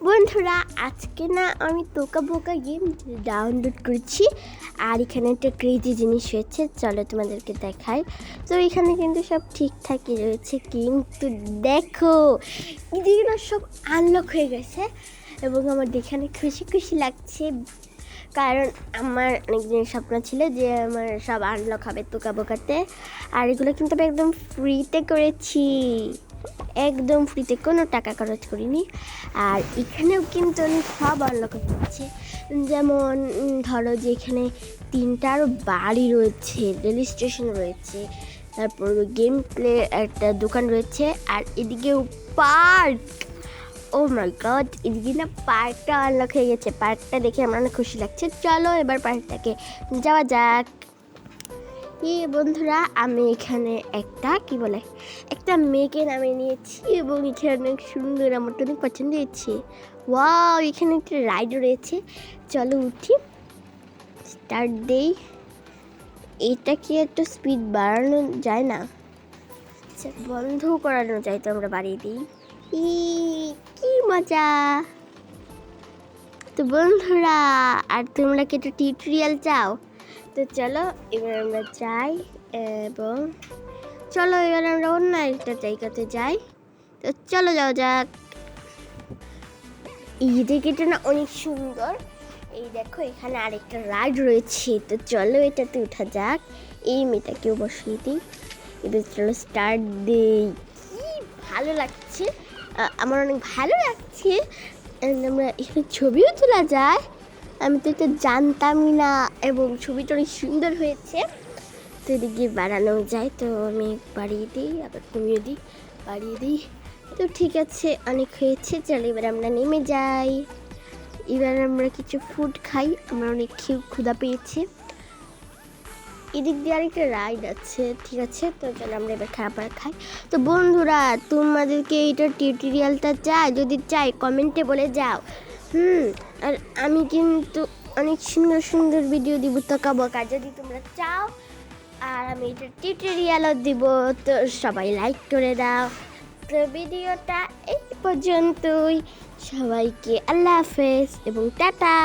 বন্ধুরা, আজকে না আমি তোকা বোকা গেম ডাউনলোড করেছি। আর এখানে একটা ক্রেজি জিনিস হয়েছে চলো তোমাদেরকে দেখাই। তো এখানে কিন্তু সব ঠিকঠাকই রয়েছে, কিন্তু দেখো এদিকে না সব আনলক হয়ে গেছে এবং আমার অনেক খুশি খুশি লাগছে। কারণ আমার অনেক দিনের স্বপ্ন ছিল যে আমার সব আনলক হবে তোকা বোকাতে। আর এগুলো কিন্তু আমি একদম ফ্রিতে করেছি। একদম ফ্রিতে কোনো টাকা খরচ করিনি। আর এখানেও কিন্তু আমি সব আনলক হচ্ছে যেমন ধরো যে এখানে তিনটার বাড়ি রয়েছে রেল স্টেশন রয়েছে, তারপর গেম প্লে একটা দোকান রয়েছে, আর এদিকেও পার্ক ও মাই গড এদিকে না পার্কটা আনলক হয়ে গেছে। পার্কটা দেখে আমার অনেক খুশি লাগছে। চলো এবার পার্কটাকে যাওয়া যাক। ই বন্ধুরা, আমি এখানে একটা, কি বলে, একটা মেয়েকে নামে নিয়েছি এবং এখানে অনেক সুন্দর আমার তো অনেক পছন্দ হয়েছে। ওয়াও, এখানে একটা রাইড রয়েছে। চলো উঠি। স্টার্ট দেই। এটা কি একটু স্পিড বাড়ানো যায় না? আচ্ছা বন্ধ করানো যায় তো আমরা বাড়িয়ে দিই। ই, কি মজা! তো বন্ধুরা, আর তোমরা কি একটা টিউটোরিয়াল চাও? তো চলো, এবার আমরা যাই এবং চলো, এবার আমরা অন্য একটা জায়গাতে যাই। তো চলো যাও যাক। এই জায়গাটা না অনেক সুন্দর। এই দেখো, এখানে আরেকটা রাইড রয়েছে। তো চলো, এটাতে ওঠা যাক। এই মেয়েটাকেও বসিয়ে দিই। এবার চলো স্টার্ট দিই। কি ভালো লাগছে। আমার অনেক ভালো লাগছে। আমরা এখানে ছবিও তোলা যায়। আমি তো এটা জানতামই না, এবং ছবিটা অনেক সুন্দর হয়েছে। তো এদিকে বাড়ানো যায়, তো আমি বাড়িয়ে দিই, আবার কমিয়ে দিই, বাড়িয়ে দিই। তো ঠিক আছে, অনেক হয়েছে, চলো এবার আমরা নেমে যাই। এবার আমরা কিছু ফুড খাই, আমরা অনেক খি- ক্ষুধা পেয়েছে। এদিক দিয়ে আরেকটা রাইড আছে, ঠিক আছে? তো চলো আমরা এবার খাবার খাই। তো বন্ধুরা, তোমাদেরকে এইটার টিউটোরিয়ালটা চাই, যদি চাই কমেন্টে বলে যাও। হুম। আর আমি কিন্তু অনেক সুন্দর সুন্দর ভিডিও দিব তোকা বকা যদি তোমরা চাও, আর আমি এটা টিউটোরিয়ালও দিব, তো সবাই লাইক করে দাও। তো ভিডিওটা এই পর্যন্তই। সবাইকে আল্লাহ হাফেজ এবং টাটা।